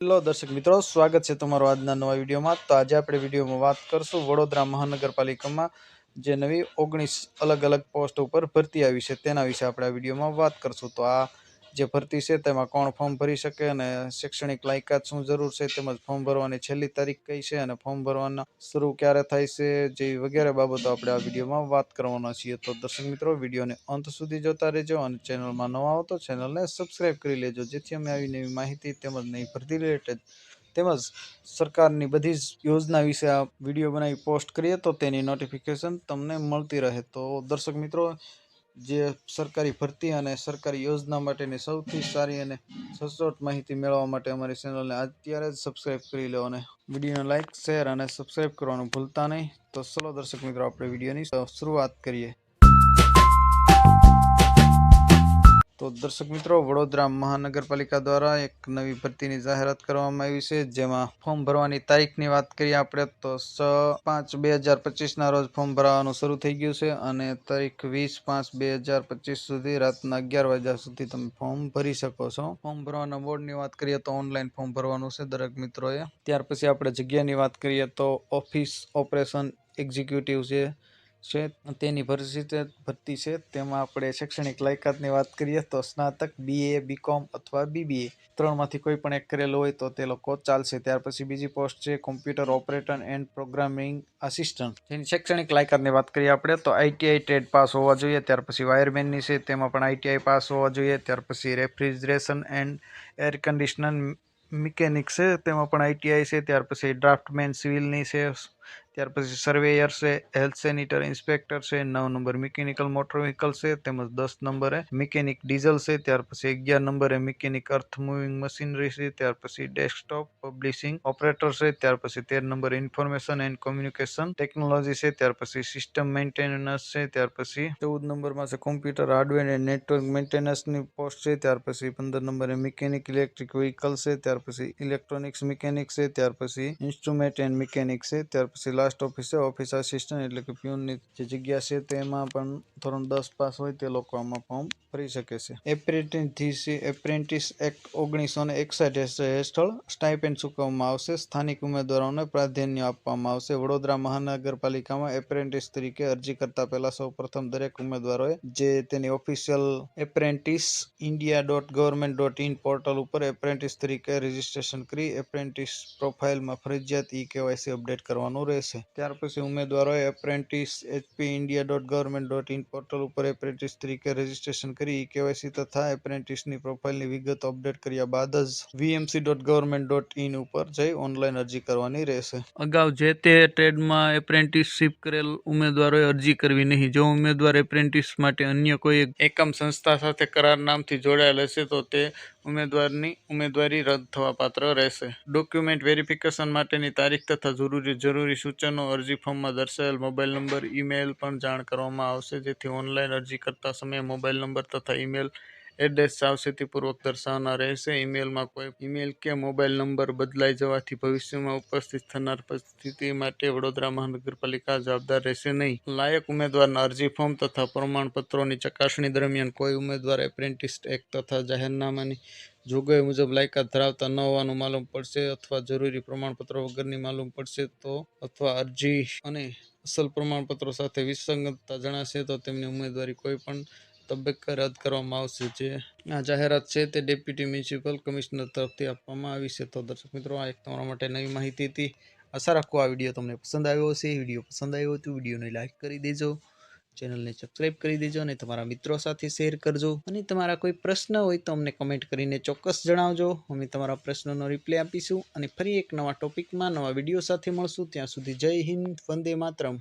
Hello દર્શક મિત્રો, સ્વાગત છે તમારો આજના નવા વિડીયોમાં. તો આજે આપણે વિડીયોમાં વાત કરશું વડોદરા મહાનગરપાલિકામાં જે નવી ઓગણીસ અલગ અલગ પોસ્ટ ઉપર ભરતી આવી છે, તેના વિશે આપણે આ વિડીયોમાં વાત કરશું. તો આ જે ભરતી છે તેમાં કોણ ફોર્મ ભરી શકે અને શૈક્ષણિક લાયકાત શું જરૂર છે તેમજ ફોર્મ ભરવાની છેલ્લી તારીખ કઈ છે અને ફોર્મ ભરવાના શરૂ ક્યારે થાય છે જેવી વગેરે બાબતો આપણે આ વિડીયોમાં વાત કરવાના છીએ. તો દર્શક મિત્રો, વિડીયોને અંત સુધી જોતા રહેજો અને ચેનલમાં નવા આવતો તો ચેનલને સબસ્ક્રાઇબ કરી લેજો, જેથી અમે આવી નવી માહિતી તેમજ નવી ભરતી રિલેટેડ તેમજ સરકારની બધી જ યોજના વિશે આ વીડિયો બનાવી પોસ્ટ કરીએ તો તેની નોટિફિકેશન તમને મળતી રહે. તો દર્શક મિત્રો જે સરકારી ભરતી અને સરકારી યોજના માટેની સૌથી સારી અને સચોટ માહિતી મેળવવા માટે અમારી ચેનલને અત્યારે જ સબસ્ક્રાઈબ કરી લો અને વિડીયોને લાઇક શેર અને સબસ્ક્રાઈબ કરવાનું ભૂલતા નહીં. તો ચલો દર્શક મિત્રો, આપણે વિડીયોની શરૂઆત કરીએ. તો દર્શક મિત્રો, વડોદરા મહાનગરપાલિકા દ્વારા એક નવી ભરતીની જાહેરાત કરવામાં આવી છે, જેમાં ફોર્મ ભરવાની તારીખની વાત કરીએ આપણે, તો છ પાંચ બે હજાર પચીસના રોજ ફોર્મ ભરવાનું શરૂ થઈ ગયું છે અને તારીખ વીસ પાંચ બે હજાર પચીસ સુધી, રાતના અગિયાર વાગ્યા સુધી તમે ફોર્મ ભરી શકો છો. ફોર્મ ભરવાના બોર્ડની વાત કરીએ તો ઓનલાઈન ફોર્મ ભરવાનું છે, દરેક મિત્રોએ. ત્યાર પછી આપણે જગ્યાની વાત કરીએ તો ઓફિસ ઓપરેશન એક્ઝિક્યુટિવ છે છે તેની ભરતી છે તેમાં આપણે શૈક્ષણિક લાયકાતની વાત કરીએ તો સ્નાતક બીએ બીકોમ અથવા બીબીએ ત્રણમાંથી કોઈ પણ એક કરેલું હોય તો તે લોકો ચાલશે. ત્યાર પછી બીજી પોસ્ટ છે computer operator and programming assistant જેની શૈક્ષણિક લાયકાતની વાત કરીએ આપણે તો આઈટીઆઈ ટ્રેડ પાસ હોવા જોઈએ. ત્યાર પછી વાયરમેનની છે, તેમાં પણ આઈટીઆઈ પાસ હોવા જોઈએ. ત્યાર પછી refrigeration and air conditioner mechanic છે, તેમાં પણ આઈટીઆઈ છે. ત્યાર પછી ડ્રાફ્ટમેન સિવિલની છે ત્યાર પછી સર્વેયર છે હેલ્થ સેનિટર ઇન્સ્પેક્ટર છે, નવ નંબર મિકેનિકલ મોટર વ્હીકલ છે, તેમજ દસ નંબરે મિકેનિક ડીઝલ છે, ત્યાર પછી અગિયાર નંબરે મિકેનિક અર્થ મૂવિંગ મશીનરી છે, ત્યાર પછી ડેસ્કટોપ પબ્લિશિંગ ઓપરેટર છે, ત્યાર પછી તેર number information and communication technology છે, ત્યાર પછી સિસ્ટમ મેન્ટેનન્સ છે, ત્યાર પછી ચૌદ નંબરમાં છે કોમ્પ્યુટર હાર્ડવેર એન્ડ નેટવર્ક મેન્ટેનન્સની પોસ્ટ છે, ત્યાર પછી પંદર નંબરે મિકેનિક ઇલેક્ટ્રિક વ્હીકલ છે, ત્યાર પછી ઇલેક્ટ્રોનિક્સ મિકેનિક છે, ત્યાર પછી ઇન્સ્ટ્રુમેન્ટ એન્ડ મિકેનિક છે, ત્યાર પછી લાસ્ટ ઓફિસ છે ઓફિસ આસિસ્ટન્ટ એટલે કે પ્યુનની જે જગ્યા છે તેમાં પણ ધોરણ દસ પાસ હોય તે લોકો આમાં ફોર્મ ભરી શકે છે. એપ્રેન્ટિસ એપ્રેન્ટિસ એક્ટ ઓગણીસો ને એકસઠ હેઠળ સ્ટાઇપેન્ડ ચૂકવવામાં આવશે. સ્થાનિક ઉમેદવારોને પ્રાધાન્ય આપવામાં આવશે. વડોદરા મહાનગરપાલિકામાં એપ્રેન્ટિસ તરીકે અરજી કરતા પહેલા સૌ પ્રથમ દરેક ઉમેદવારોએ જે તેની official apprentice India dot government dot in portal ઉપર એપ્રેન્ટિસ તરીકે રજીસ્ટ્રેશન કરી એપ્રેન્ટિસ પ્રોફાઇલમાં ફરજિયાત ઈ કેવાયસી અપડેટ કરવાનું રહેશે. ત્યાર પછી ઉમેદવારોએ apprentice HP India dot government dot in portal ઉપર એપ્રેન્ટિસ તરીકે રજીસ્ટ્રેશન કરી કેવાયસી તથા એપ્રેન્ટિસની પ્રોફાઇલની વિગતો અપડેટ કર્યા બાદ જ VMC dot government dot in ઉપર જઈ ઓનલાઈન અરજી કરવાની રહેશે. અગાઉ જે તે ટ્રેડમાં એપ્રેન્ટિસશીપ કરેલ ઉમેદવારોએ અરજી કરવી નહીં. જો ઉમેદવાર એપ્રેન્ટિસ માટે અન્ય કોઈ એકમ સંસ્થા સાથે કરાર નામથી જોડાયેલ હશે તો તે ઉમેદવારની ઉમેદવારી રદ થવા પાત્ર રહેશે. ડોક્યુમેન્ટ વેરિફિકેશન માટેની તારીખ તથા જરૂરી જરૂરી સૂચનો અરજી ફોર્મમાં દર્શાવેલ મોબાઈલ નંબર, ઈમેલ પણ જાણ કરવામાં આવશે. જેથી ઓનલાઈન અરજી કરતા સમયે મોબાઈલ નંબર તથા ઈમેલ એડ્રેસ સાવચેતીપૂર્વક દર્શાવવાના રહેશે. ઈમેલમાં કોઈ ઈમેલ કે મોબાઈલ નંબર બદલાઈ જવાથી ભવિષ્યમાં ઉપસ્થિત થનાર પરિસ્થિતિ માટે વડોદરા મહાનગરપાલિકા જવાબદાર રહેશે નહીં. લાયક ઉમેદવારના અરજી ફોર્મ તથા પ્રમાણપત્રોની ચકાસણી દરમિયાન કોઈ ઉમેદવાર એપ્રેન્ટિસ એક્ટ તથા જાહેરનામાની જોગવાઈ મુજબ લાયકાત ધરાવતા ન હોવાનું માલુમ પડશે અથવા જરૂરી પ્રમાણપત્રો વગરની માલુમ પડશે તો અથવા અરજી અને અસલ પ્રમાણપત્રો સાથે વિસંગતતા જણાશે તો તેમની ઉમેદવારી કોઈ પણ તબક્કે રદ કરવામાં આવશે જે આ જાહેરાત છે તે ડેપ્યુટી મ્યુનિસિપલ કમિશનર તરફથી આપવામાં આવી છે. તો દર્શક મિત્રો, આ એક તમારા માટે નવી માહિતી હતી. આશા રાખો આ વીડિયો તમને પસંદ આવ્યો હશે. વીડિયો પસંદ આવ્યો તો વિડીયોને લાઇક કરી દેજો, ચેનલને સબસ્ક્રાઇબ કરી દેજો અને તમારા મિત્રો સાથે શેર કરજો. અને તમારા કોઈ પ્રશ્ન હોય તો અમને કમેન્ટ કરીને ચોક્કસ જણાવજો. અમે તમારા પ્રશ્નોનો રિપ્લાય આપીશું અને ફરી એક નવા ટોપિકમાં નવા વીડિયો સાથે મળશું. ત્યાં સુધી જય હિન્દ, વંદે માતરમ.